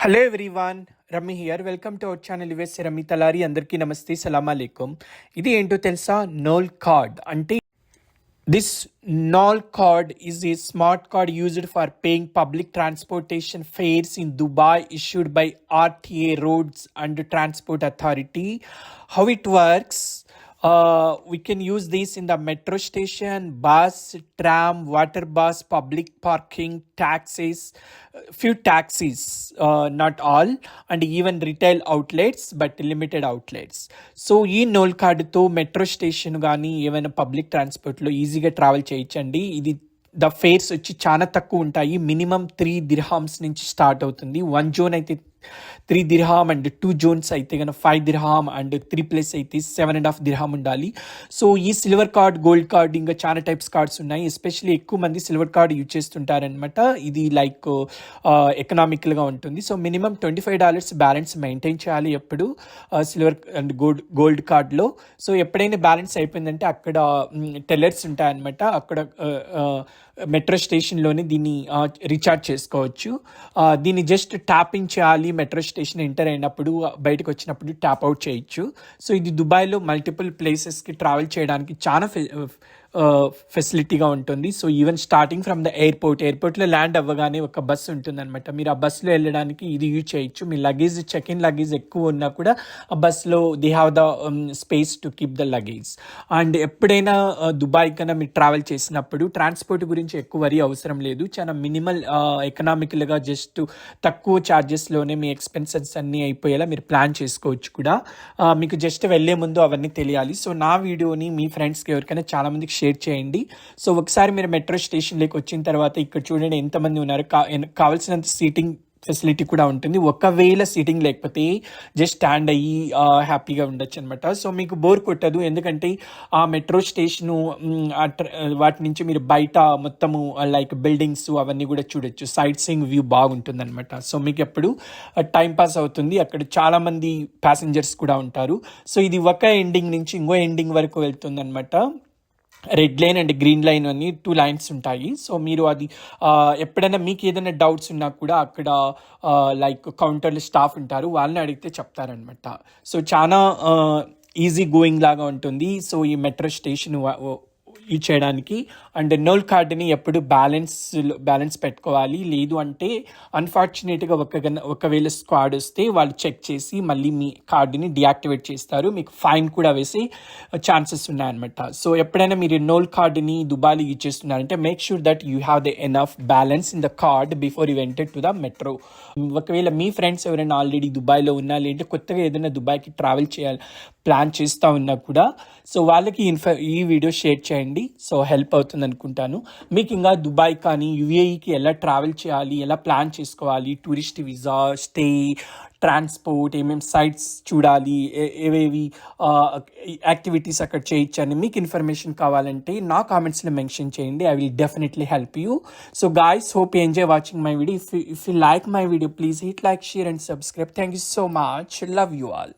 Hello everyone Rammi here welcome to our channel US Rammi Talari అందరికీ నమస్తే సలాం ఇది ఏంటో తెలుసా? నోల్ కార్డ్ అంటే this Nol card is a smart card used for paying public transportation fares in Dubai issued by RTA Roads and Transport Authority how it works uh, we can use this in the metro station, bus, tram, water bus, public parking, taxis, few taxis, uh, not all, and even retail outlets, but limited outlets. So ఈ నోల్ కార్డుతో metro station కానీ ఏమైనా public ట్రాన్స్పోర్ట్లో ఈజీగా travel చేయించండి ఇది the fares వచ్చి చాలా తక్కువ ఉంటాయి మినిమం త్రీ దిర్హామ్స్ నుంచి స్టార్ట్ అవుతుంది వన్ జోన్ అయితే three dirham and two zones అయితే కనుక five dirham and three plus అయితే సెవెన్ అండ్ హాఫ్ దిర్హామ్ ఉండాలి. సో ఈ సిల్వర్ కార్డ్ గోల్డ్ కార్డ్ ఇంకా చాలా టైప్స్ కార్డ్స్ ఉన్నాయి. ఎస్పెషల్లీ ఎక్కువ మంది సిల్వర్ కార్డ్ యూజ్ చేస్తుంటారనమాట ఇది లైక్ ఎకనామికల్గా ఉంటుంది. So minimum twenty five dollars balance maintain చేయాలి ఎప్పుడు సిల్వర్ అండ్ గోల్డ్ గోల్డ్ కార్డ్లో సో ఎప్పుడైనా బ్యాలెన్స్ అయిపోయిందంటే అక్కడ టెల్లర్స్ ఉంటాయన్నమాట. అక్కడ మెట్రో స్టేషన్లోనే దీన్ని రీఛార్జ్ చేసుకోవచ్చు. దీన్ని జస్ట్ ట్యాపింగ్ చేయాలి మెట్రో స్టేషన్ ఎంటర్ అయినప్పుడు బయటకు వచ్చినప్పుడు ట్యాప్ అవుట్ చేయొచ్చు. సో ఇది దుబాయ్లో మల్టిపుల్ ప్లేసెస్కి ట్రావెల్ చేయడానికి చాలా ఫెసిలిటీగా ఉంటుంది. So even starting from the airport ఎయిర్పోర్ట్లో ల్యాండ్ అవ్వగానే ఒక బస్సు ఉంటుందన్నమాట. మీరు ఆ బస్సులో వెళ్ళడానికి ఇది యూజ్ చేయొచ్చు. మీ లగేజ్ చెక్ ఇన్ లగేజ్ ఎక్కువ ఉన్నా కూడా ఆ బస్సులో they have the space to keep the luggage and ఎప్పుడైనా దుబాయ్ కన్నా మీరు ట్రావెల్ చేసినప్పుడు ట్రాన్స్పోర్ట్ గురించి ఎక్కువ వరి అవసరం లేదు. చాలా మినిమల్ ఎకనామికల్గా జస్ట్ తక్కువ ఛార్జెస్లోనే మీ ఎక్స్పెన్సెస్ అన్నీ అయిపోయేలా మీరు ప్లాన్ చేసుకోవచ్చు కూడా. మీకు జస్ట్ వెళ్ళే ముందు అవన్నీ తెలియాలి. సో నా వీడియోని మీ ఫ్రెండ్స్కి ఎవరికైనా చాలామందికి షేర్ చేయండి. సో ఒకసారి మీరు మెట్రో స్టేషన్లోకి వచ్చిన తర్వాత ఇక్కడ చూడండి ఎంతమంది ఉన్నారు. కా కావాల్సినంత సీటింగ్ ఫెసిలిటీ కూడా ఉంటుంది. ఒకవేళ సీటింగ్ లేకపోతే జస్ట్ స్టాండ్ అయ్యి హ్యాపీగా ఉండొచ్చు అనమాట సో మీకు బోర్ కొట్టదు. ఎందుకంటే ఆ మెట్రో స్టేషను వాటి నుంచి మీరు బయట మొత్తము లైక్ బిల్డింగ్స్ అవన్నీ కూడా చూడొచ్చు. సైట్ సీయింగ్ వ్యూ బాగుంటుంది అనమాట సో మీకు ఎప్పుడు టైం పాస్ అవుతుంది. అక్కడ చాలామంది ప్యాసింజర్స్ కూడా ఉంటారు. సో ఇది ఒక ఎండింగ్ నుంచి ఇంకో ఎండింగ్ వరకు వెళ్తుంది అనమాట red line and green line అని టూ లైన్స్ ఉంటాయి. సో మీరు అది ఎప్పుడైనా మీకు ఏదైనా డౌట్స్ ఉన్నా కూడా అక్కడ లైక్ కౌంటర్లో స్టాఫ్ ఉంటారు. వాళ్ళని అడిగితే చెప్తారనమాట సో చాలా ఈజీ గోయింగ్ లాగా ఉంటుంది. సో ఈ మెట్రో స్టేషన్ చేయడానికి. అండ్ నోల్ కార్డ్ని ఎప్పుడు బ్యాలెన్స్ బ్యాలెన్స్ పెట్టుకోవాలి. లేదు అంటే అన్ఫార్చునేట్గా ఒక గన- ఒకవేళ స్క్వాడ్ వస్తే వాళ్ళు చెక్ చేసి మళ్ళీ మీ కార్డుని డియాక్టివేట్ చేస్తారు. మీకు ఫైన్ కూడా వేసే ఛాన్సెస్ ఉన్నాయన్నమాట. సో ఎప్పుడైనా మీరు నోల్ కార్డుని దుబాయ్ యూజ్ చేస్తున్నారంటే make sure that you have the enough balance in the card before you enter to the metro ఒకవేళ మీ ఫ్రెండ్స్ ఎవరైనా ఆల్రెడీ దుబాయ్లో ఉన్నా లేదంటే కొత్తగా ఏదైనా దుబాయ్కి ట్రావెల్ చేయాలి ప్లాన్ చేస్తూ ఉన్నా కూడా. సో వాళ్ళకి ఇన్ఫ ఈ వీడియో షేర్ చేయండి. సో హెల్ప్ అవుతుంది అనుకుంటాను. మీకు ఇంకా దుబాయ్ కానీ యుఏఈకి ఎలా ట్రావెల్ చేయాలి ఎలా ప్లాన్ చేసుకోవాలి టూరిస్ట్ వీసా స్టే ట్రాన్స్పోర్ట్ ఏమేమి సైట్స్ చూడాలి ఏవేవి యాక్టివిటీస్ అక్కడ చేయొచ్చని మీకు ఇన్ఫర్మేషన్ కావాలంటే నా కామెంట్స్లో మెన్షన్ చేయండి. I will definitely help you. So guys hope you enjoy watching my video if if you like my video please hit like share and subscribe thank you so much love you all